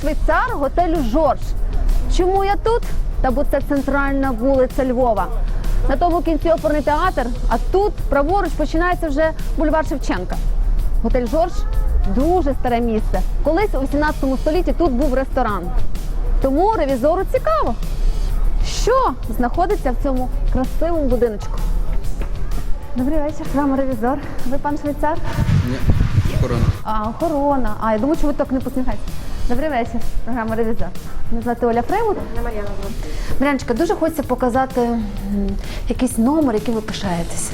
швейцар готелю Жорж. Чому я тут? Та бо це центральна вулиця Львова. На тому кінці оперний театр, а тут праворуч починається вже бульвар Шевченка. Готель Жорж дуже старе місце. Колись у 18 столітті тут був ресторан. Тому ревізору цікаво, що знаходиться в цьому красивому будиночку. Добрий вечір, з вами ревізор. Ви пан швейцар? Ні, охорона. А, охорона. А, я думаю, що ви так не посміхаєтесь. Добрий вечір, програма Ревізор. Мене звати Оля Фреймут. Не Мар'яна. Маряночка, дуже хочеться показати якийсь номер, яким ви пишаєтеся.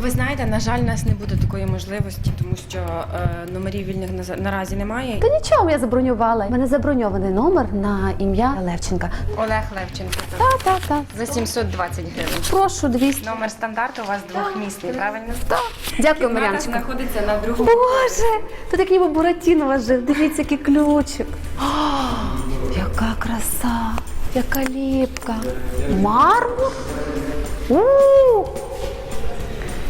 Ви знаєте, на жаль, у нас не буде такої можливості, тому що е, номерів вільних на- наразі немає. Та нічого, я забронювала. У мене заброньований номер на ім'я Левченка. Олег Левченко. Так, так, так. За 720 гривень. Прошу 200. Номер стандарту у вас двохмісний, правильно? Дякую, Кімната Маряночка. знаходиться на другому. Боже, тут як ніби Буратінова жив. Дивіться, який ключик. О, яка краса, яка ліпка. Мармур? у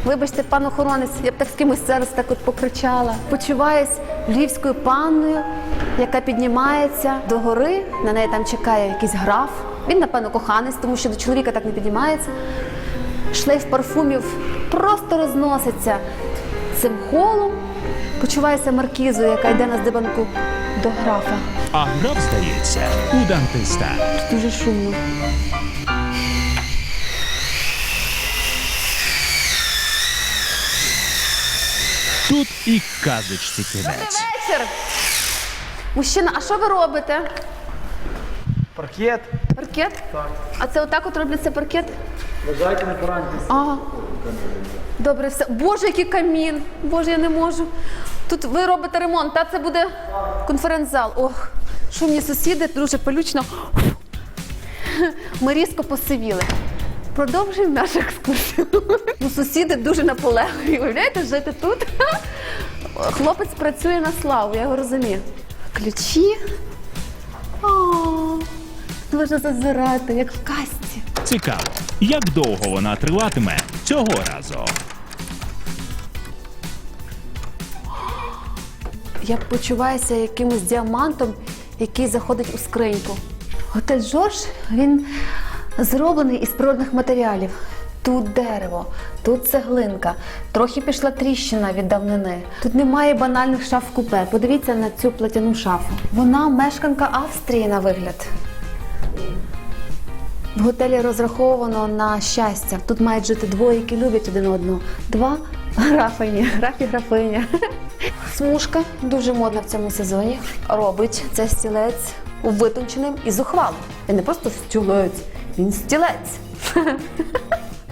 Вибачте, пан охоронець, я б так з кимось зараз так от покричала. Почуваюсь львівською панною, яка піднімається до гори. На неї там чекає якийсь граф. Він, напевно, коханець, тому що до чоловіка так не піднімається. Шлейф парфумів просто розноситься цим холом. Почуваюся маркізою, яка йде на здибанку до графа. А граф, здається, у дантиста. Дуже шумно. Тут і казочці кінець. Вечір! Мужчина, а що ви робите? Паркет. Паркет? Так. А це отак от робиться паркет? Вважайте, не поранитесь. Ага. Добре, все. Боже, який камін! Боже, я не можу. Тут ви робите ремонт, та це буде конференц-зал. Ох, шумні сусіди, дуже палючно. Ми різко посивіли. Продовжуємо нашу екскурсію. Ну, сусіди дуже наполегливі. Уявляєте, жити тут? Хлопець працює на славу, я його розумію. Ключі. О, можна зазирати, як в касті. Цікаво, як довго вона триватиме цього разу. Я почуваюся якимось діамантом, який заходить у скриньку. Готель Жорж він зроблений із природних матеріалів. Тут дерево, тут цеглинка, трохи пішла тріщина від давнини. Тут немає банальних шаф купе. Подивіться на цю платяну шафу. Вона мешканка Австрії на вигляд. В готелі розраховано на щастя. Тут мають жити двоє, які люблять один одного. Два графині, граф і графиня. Смужка дуже модна в цьому сезоні. Робить цей стілець витонченим і зухвалим. Він не просто стілець, він стілець.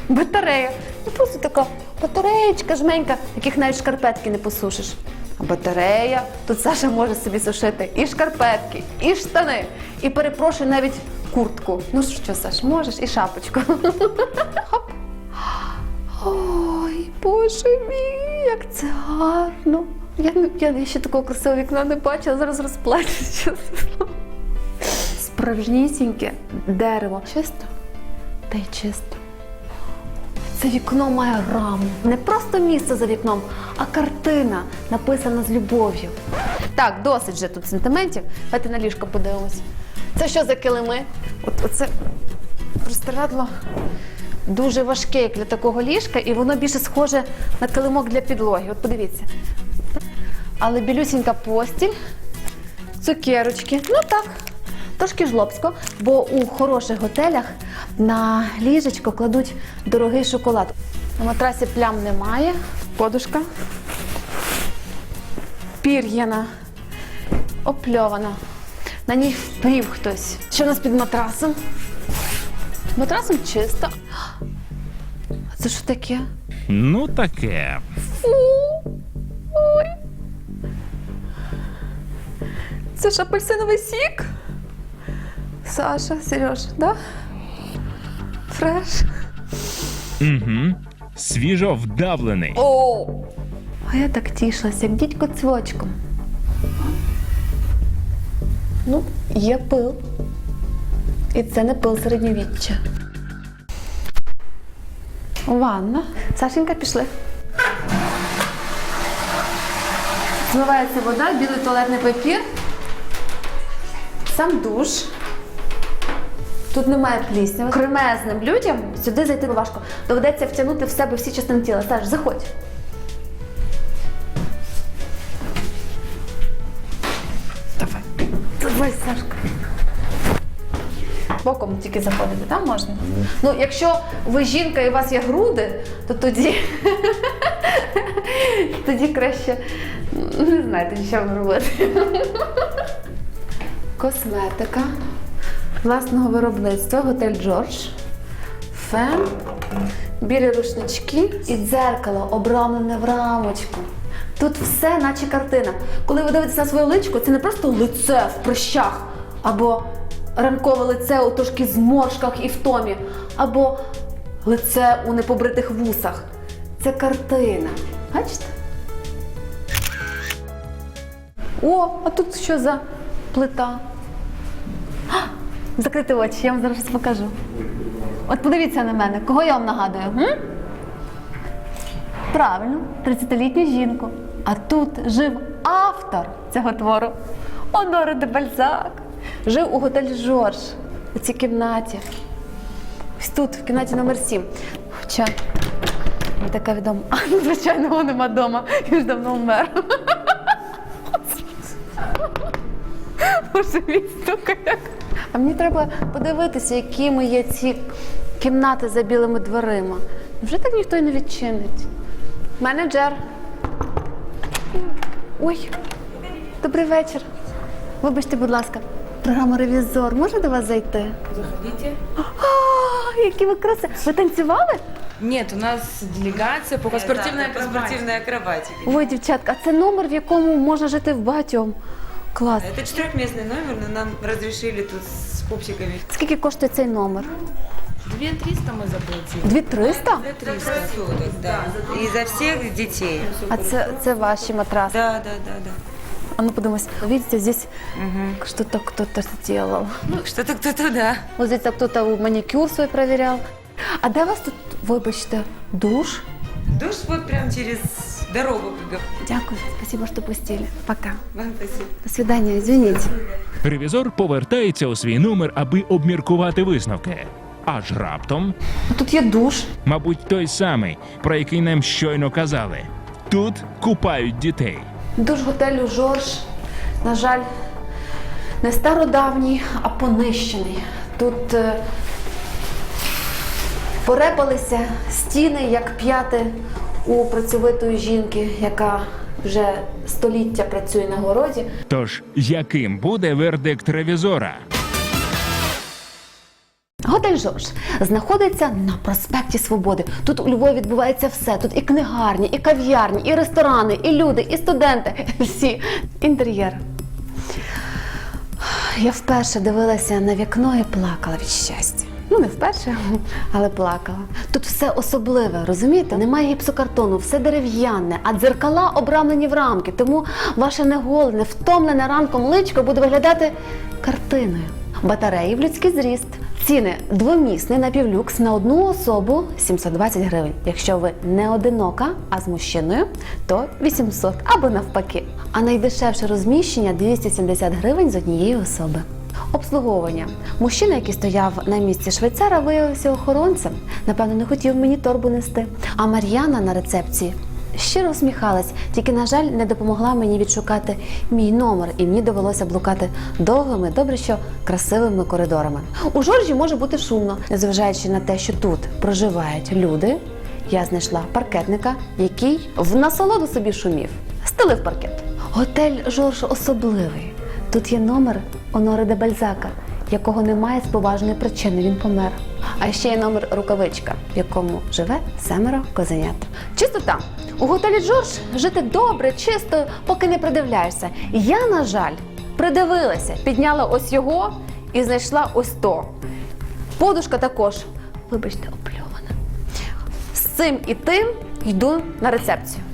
Батарея. Не просто така батареєчка жменька, яких навіть шкарпетки не посушиш. А батарея, тут Саша може собі сушити і шкарпетки, і штани, і перепрошую навіть куртку. Ну що, Саш, можеш і шапочку. Хоп. Ой, боже мій, як це гарно. Я, я, ще такого красивого вікна не бачила, зараз розплачусь. Справжнісіньке дерево. Чисто та й чисто. Це вікно має раму. Не просто місце за вікном, а картина, написана з любов'ю. Так, досить вже тут сентиментів. Давайте на ліжко подивимось. Це що за килими? От оце простирадло дуже важке як для такого ліжка, і воно більше схоже на килимок для підлоги. От подивіться. Але білюсінька постіль, цукерочки. Ну так, трошки жлобсько, бо у хороших готелях на ліжечко кладуть дорогий шоколад. На матрасі плям немає, подушка. Пір'яна, опльована. На ній впрів хтось. Що у нас під матрасом? Під матрасом чисто. А це що таке? Ну таке. Фу! Ой. Це ж апельсиновий сік? Саша, Сереж, да? Фреш? Угу. Свіжо вдавлений. О! А я так тішилася, як дідько цвочком. Ну, є пил. І це не пил середньовіччя. Ванна. Сашенька, пішли. Змивається вода, білий туалетний папір. Сам душ. Тут немає плісняви. Кремезним людям сюди зайти важко. Доведеться втягнути в себе всі частини тіла. Саш, заходь. Давай. Давай, Сашка. Боком тільки заходити, там можна? Ну, якщо ви жінка і у вас є груди, то тоді. тоді краще не знаєте, що вам робити. Косметика власного виробництва, готель Джордж, фен, білі рушнички і дзеркало, обрамлене в рамочку. Тут все, наче картина. Коли ви дивитеся на своє личко, це не просто лице в прищах, або ранкове лице у трошки зморшках і втомі, або лице у непобритих вусах. Це картина. Бачите? О, а тут що за плита? Закрити очі, я вам зараз покажу. От подивіться на мене, кого я вам нагадую? М? Правильно, 30-літню жінку. А тут жив автор цього твору Оноре де Бальзак. Жив у готелі Жорж у цій кімнаті. Ось тут, в кімнаті номер 7. Хоча не така відома. А, ну, звичайно, його нема вдома. Він ж давно вмер. Боже мій, сука, як. А мені треба подивитися, якими є ці кімнати за білими дверима. Вже так ніхто й не відчинить. Менеджер. Ой, добрий вечір. Вибачте, будь ласка, програма Ревізор. Можна до вас зайти? Заходите. А, які ви краси. Ви танцювали? Нет, у нас делегация по спортивной по спортивной акробатике. Ой, дівчатка, а це номер, в якому можна жити в багатьом. Клас. Это четырехместный номер, но нам разрешили тут с пупсиками. Скільки коштує цей номер? 2300 мы заплатили. Дві триста? 300 суток, да. И за всех детей. А це, це ваші матраси. Да, да, да, да. А ну подумайте, видите, здесь что-то кто-то сделал. Что-то кто-то, да. Вот здесь кто-то маникюр свой проверял. А де у вас тут, вибачте, душ? Душ вот прям через дорогу. как. Дякую, спасибо, что пустили. Пока. Вам спасибо. До свидания, извините. Ревізор повертається у свій номер, аби обміркувати висновки. Аж раптом, А тут є душ. мабуть, той самий, про який нам щойно казали. Тут купають дітей. Душ готелю Жорж, на жаль, не стародавній, а понищений. Тут е, порепалися стіни, як п'яти у працьовитої жінки, яка вже століття працює на городі. Тож, яким буде вердикт ревізора? Готель Жорж знаходиться на проспекті Свободи. Тут у Львові відбувається все. Тут і книгарні, і кав'ярні, і ресторани, і люди, і студенти. Всі інтер'єр. Я вперше дивилася на вікно і плакала від щастя. Ну, не вперше, але плакала. Тут все особливе, розумієте? Немає гіпсокартону, все дерев'яне, а дзеркала обрамлені в рамки. Тому ваше неголене, втомлене ранком личко буде виглядати картиною. Батареї в людський зріст. Ціни двомісний напівлюкс на одну особу 720 гривень. Якщо ви не одинока, а з мужчиною, то 800 або навпаки. А найдешевше розміщення 270 гривень з однієї особи. Обслуговування. Мужчина, який стояв на місці швейцара, виявився охоронцем. Напевно, не хотів мені торбу нести. А Мар'яна на рецепції щиро усміхалась, тільки, на жаль, не допомогла мені відшукати мій номер, і мені довелося блукати довгими, добре, що красивими коридорами. У Жоржі може бути шумно, незважаючи на те, що тут проживають люди. Я знайшла паркетника, який в насолоду собі шумів. Стелив паркет. Готель Жорж особливий. Тут є номер Оноре де Бальзака, якого немає з поважної причини. Він помер. А ще є номер рукавичка, в якому живе семеро козенят. Чистота. У готелі Джордж жити добре, чисто, поки не придивляєшся. Я, на жаль, придивилася, підняла ось його і знайшла ось то. Подушка також, вибачте, опльована. З цим і тим йду на рецепцію.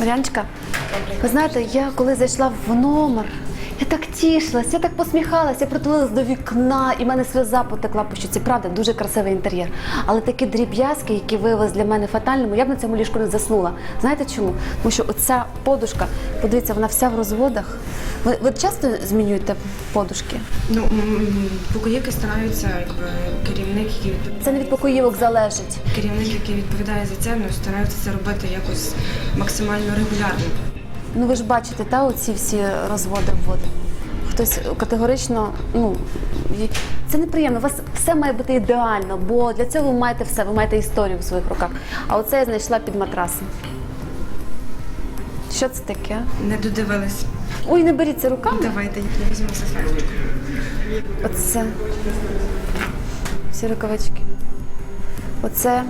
Маряночка, ви знаєте, я коли зайшла в номер, Я так тішилась, я так посміхалась, я притулилась до вікна, і в мене сльоза потекла по щоці. Правда, дуже красивий інтер'єр. Але такі дріб'язки, які виявилися для мене фатальними, я б на цьому ліжку не заснула. Знаєте чому? Тому що оця подушка, подивіться, вона вся в розводах. Ви, ви часто змінюєте подушки? Ну, покоївки стараються, якби керівник, який відповідає. Це не від покоївок залежить. Керівник, який відповідає за це, ну стараються це робити якось максимально регулярно. Ну ви ж бачите, та оці всі розводи вводи. Хтось категорично, ну це неприємно. У вас все має бути ідеально, бо для цього ви маєте все, ви маєте історію в своїх руках. А оце я знайшла під матрасом. Що це таке? Не додивились. Ой, не беріть це руками. Давайте я візьму салфетку. Оце. Всі рукавички. Оце.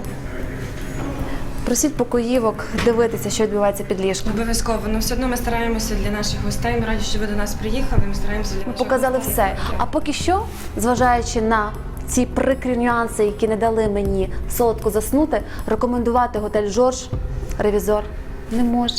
Просіть покоївок дивитися, що відбувається під ліжком. Обов'язково. Ну все одно ми стараємося для наших гостей. Ми раді, що ви до нас приїхали. Ми стараємося для Ми наших показали гостей. все. А поки що, зважаючи на ці прикрі нюанси, які не дали мені солодко заснути, рекомендувати готель Жорж ревізор не може.